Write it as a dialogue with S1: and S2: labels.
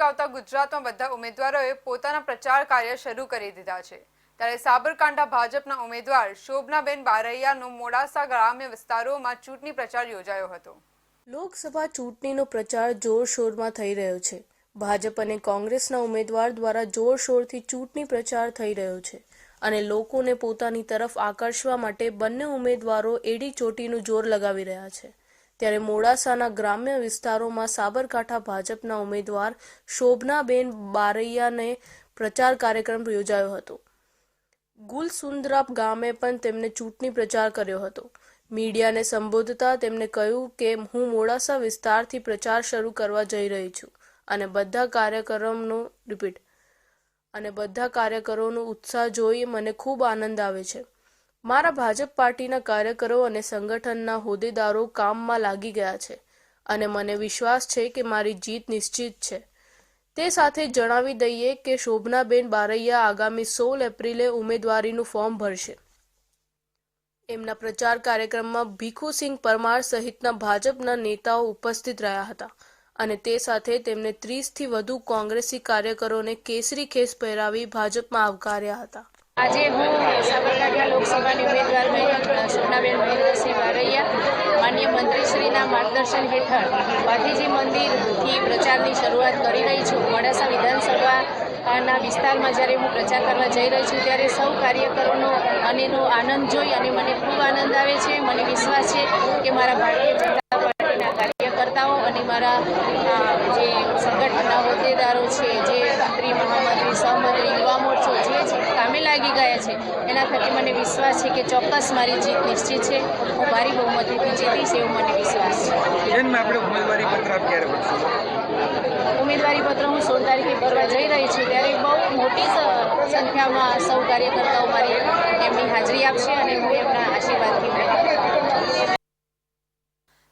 S1: આવતા ગુજરાતમાં બધા ઉમેદવારોએ પોતાના પ્રચાર કાર્ય શરૂ કરી દીધા છે. ત્યારે સાબરકાંઠા ભાજપના ઉમેદવાર શોભનાબેન બારૈયાનો મોડાસા ગ્રામ્ય વિસ્તારોમાં ચૂંટણી પ્રચાર યોજાયો હતો.
S2: લોકસભા ચૂંટણીનો પ્રચાર જોરશોરમાં થઈ રહ્યો છે. ભાજપ અને કોંગ્રેસના ઉમેદવાર દ્વારા જોરશોરથી ચૂંટણી પ્રચાર થઈ રહ્યો છે અને લોકોને પોતાની તરફ આકર્ષવા માટે બંને ઉમેદવારો એડી ચોટીનું જોર લગાવી રહ્યા છે. ત્યારે મોડાસાના ગ્રામ્ય વિસ્તારોમાં સાબરકાંઠા ભાજપના ઉમેદવાર શોભનાબેન બારૈયાને પ્રચાર કાર્યક્રમ યોજાયો હતો. ગુલસુંદરા ગામે પણ તેમણે ચૂંટણી પ્રચાર કર્યો હતો. મીડિયાને સંબોધતા તેમણે કહ્યું કે, હું મોડાસા વિસ્તારથી પ્રચાર શરૂ કરવા જઈ રહી છું અને બધા કાર્યક્રમનો રિપીટ અને બધા કાર્યકરોનો ઉત્સાહ જોઈ મને ખૂબ આનંદ આવે છે. મારા ભાજપ પાર્ટીના કાર્યકરો અને સંગઠનના હોદ્દેદારો કામમાં લાગી ગયા છે અને મને વિશ્વાસ છે કે મારી જીત નિશ્ચિત છે. તે સાથે જણાવી દઈએ કે શોભનાબેન બારૈયા આગામી સોળ એપ્રિલે ઉમેદવારીનું ફોર્મ ભરશે. એમના પ્રચાર કાર્યક્રમમાં ભીખુસિંહ પરમાર સહિતના ભાજપના નેતાઓ ઉપસ્થિત રહ્યા હતા અને તે સાથે તેમણે ત્રીસથી વધુ કોંગ્રેસી કાર્યકરોને કેસરી ખેસ પહેરાવી ભાજપમાં આવકાર્યા હતા.
S3: આજે હું સાબરકાંઠા લોકસભાની ઉમેદવાર શોભનાબેન મહેન્દ્રસિંહ બારૈયા માન્ય મંત્રીશ્રીના માર્ગદર્શન હેઠળ ગાંધીજી મંદિરથી પ્રચારની શરૂઆત કરી રહી છું. મોડાસા વિધાનસભાના વિસ્તારમાં જ્યારે હું પ્રચાર કરવા જઈ રહી છું ત્યારે સૌ કાર્યકરોનો અને એનો આનંદ જોઈ અને મને ખૂબ આનંદ આવે છે, મને વિશ્વાસ છે કે મારા ભારતીય જનતા પાર્ટીના કાર્યકર્તાઓ અને મારા જે સંગઠનના હોદ્દેદારો છે, જે મંત્રી મહામંત્રી સહમંત્રી યુવા મોરચો જે જ કામે લાગી ગયા છે એના થકી મને વિશ્વાસ છે કે ચોક્કસ મારી જીત નિશ્ચિત છે. હું ભારી બહુમતીથી જીતીશ એવો મને વિશ્વાસ છે.
S4: આપણે ઉમેદવારી પત્ર આપ ક્યારે
S3: ઉમેદવારી પત્ર હું સોળ તારીખે ભરવા જઈ રહી છું. ત્યારે બહુ મોટી સંખ્યામાં સૌ કાર્યકર્તાઓ મારી એમની હાજરી આપશે અને હું એમના આશીર્વાદ